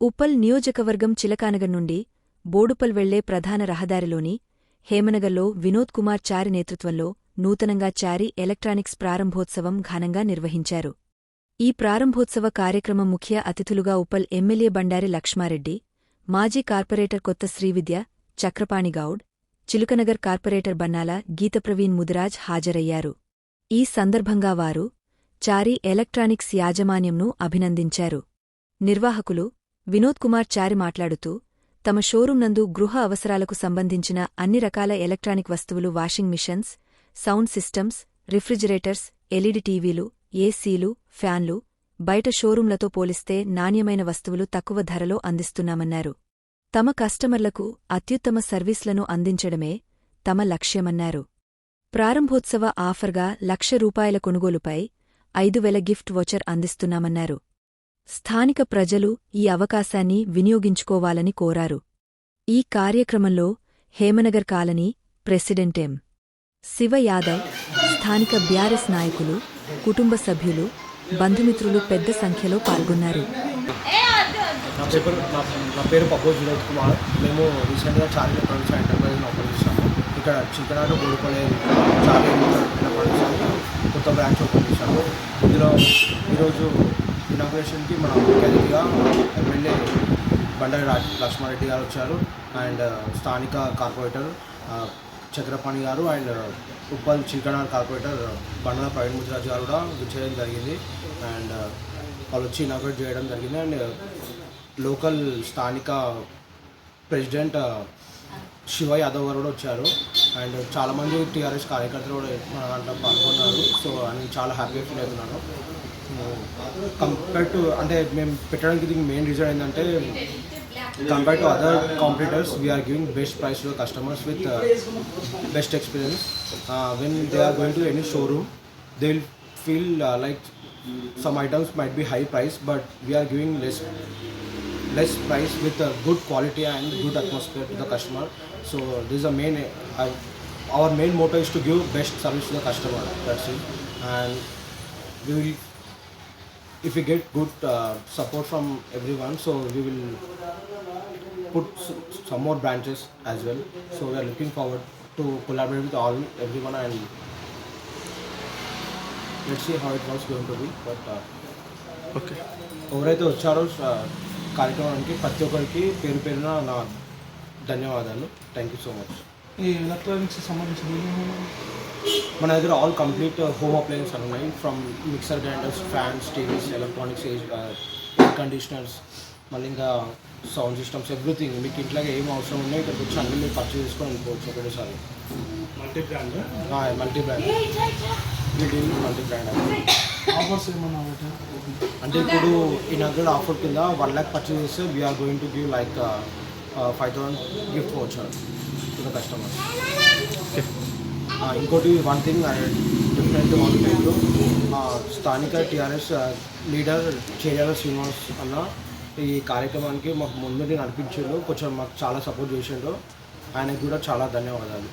ఉప్పల్ నియోజకవర్గం చిలకానగర్ నుండి బోడుపల్ వెళ్ళే ప్రధాన రహదారిలోని హేమనగర్లో వినోద్ కుమార్ చారి నేతృత్వంలో నూతనంగా చారి ఎలక్ట్రానిక్స్ ప్రారంభోత్సవం ఘనంగా నిర్వహించారు. ఈ ప్రారంభోత్సవ కార్యక్రమం ముఖ్య అతిథులుగా ఉప్పల్ ఎమ్మెల్యే బండారి లక్ష్మారెడ్డి మాజీ కార్పొరేటర్ కొత్త శ్రీవిద్య చక్రపాణిగౌడ్ చిలుకనగర్ కార్పొరేటర్ బన్నాల గీతప్రవీణ్ ముదిరాజ్ హాజరయ్యారు. ఈ సందర్భంగా వారు చారి ఎలక్ట్రానిక్స్ యాజమాన్యంను అభినందించారు. నిర్వాహకులు వినోద్ కుమార్ చారి మాట్లాడుతూ తమ షోరూం నందు గృహ అవసరాలకు సంబంధించిన అన్ని రకాల ఎలక్ట్రానిక్ వస్తువులు washing machines sound systems refrigerators LED టీవీలు ఏసీలు ఫ్యాన్లు బయట షోరూంలతో పోలిస్తే నాణ్యమైన వస్తువులు తక్కువ ధరలో అందిస్తున్నామన్నారు. తమ కస్టమర్లకు అత్యుత్తమ సర్వీస్లను అందించడమే తమ లక్ష్యమన్నారు. ప్రారంభోత్సవ ఆఫర్గా లక్ష రూపాయల కొనుగోలుపై ఐదు వేల గిఫ్ట్ వోచర్ అందిస్తున్నామన్నారు. స్థానిక ప్రజలు ఈ అవకాశాన్ని వినియోగించుకోవాలని కోరారు. ఈ కార్యక్రమంలో Hemanagar colony president M. Shiva Yadav స్థానిక బ్యారెస్ నాయకులు కుటుంబ సభ్యులు బంధుమిత్రులు పెద్ద సంఖ్యలో పాల్గొన్నారు. నా పేరు నా నా పేరు పబ్బో వినోద్ కుమార్. మేము రీసెంట్గా చార్లీ ఎలక్ట్రానిక్స్ ఎంటర్ప్రైజ్ ఓపెన్ చేసాము ఇక్కడ చిక్కనాడు గోడుపల్లి చార్లీ కొత్త బ్రాంచ్ ఓపెన్ చేశాము. ఇందులో ఈరోజు కార్పొరేషన్కి మన ముఖ్య ఎమ్మెల్యే బండారి రాజ్ లక్ష్మారెడ్డి గారు వచ్చారు. అండ్ స్థానిక కార్పొరేటర్ చక్రపాణి గారు అండ్ ఉప్పల్ చిల్కనార్ కార్పొరేటర్ బండల ప్రవీణ్ ముద్రాజ్ గారు కూడా విచ్చేయడం జరిగింది. అండ్ వాళ్ళు వచ్చి ఇనాగ్రేట్ చేయడం జరిగింది. అండ్ లోకల్ స్థానిక ప్రెసిడెంట్ శివ యాదవ్ గారు కూడా వచ్చారు. అండ్ చాలామంది టీఆర్ఎస్ కార్యకర్తలు కూడా మన దాంట్లో పాల్గొన్నారు. సో నేను చాలా హ్యాపీగా ఫీల్ అవుతున్నాను కంపేర్ టు అంటే మేము పెట్టడానికి దీనికి మెయిన్ రీజన్ ఏంటంటే compare to other competitors we are giving best price to customers with best experience when they are going to any showroom they will feel like some items might be high price but we are giving less less price with a good quality and good atmosphere to the customer so this is the main uh, our main motto is to give best service to the customer that's it and we will if we get good uh, support from everyone so we will put some more branches as well so we are looking forward to collaborate with all everyone and let's see how it was going to be but uh, okay ఎవరైతే వచ్చారో కార్యక్రమానికి ప్రతి ఒక్కరికి పేరు పేరున నా ధన్యవాదాలు thank you so much ఈ ఎలక్ట్రానిక్స్ సంబంధించిన మన దగ్గర ఆల్ కంప్లీట్ హోమ్ అప్లయన్స్ ఉన్నాయి. From mixer grinders fans TVs electronics air conditioners మళ్ళీ ఇంకా సౌండ్ సిస్టమ్స్ ఎవ్రీథింగ్ మీకు ఇంట్లోకి ఏం అవసరం ఉన్నాయి ఇక్కడికి వచ్చి అన్ని మీరు పర్చేస్ చేసుకొని వెళ్ళిపోవచ్చు ఒకటేసారి. Multi brand multi brand multi brand offers ఏమన్నా అంటే ఇప్పుడు ఇనాగ్రల్ ఆఫర్ కింద వన్ ల్యాక్ పర్చేస్ చేస్తే we are going to give like five thousand gift వచ్చారు టు ద కస్టమర్ ఇంకోటి వన్ థింగ్ డిఫరెంట్ వన్ పేరు స్థానిక టీఆర్ఎస్ లీడర్ uh, చేయాల శ్రీనివాస్ అన్న. ఈ కార్యక్రమానికి మాకు ముందుండి నడిపించాడు కొంచెం మాకు చాలా సపోర్ట్ చేసిండు. ఆయనకు కూడా చాలా ధన్యవాదాలు.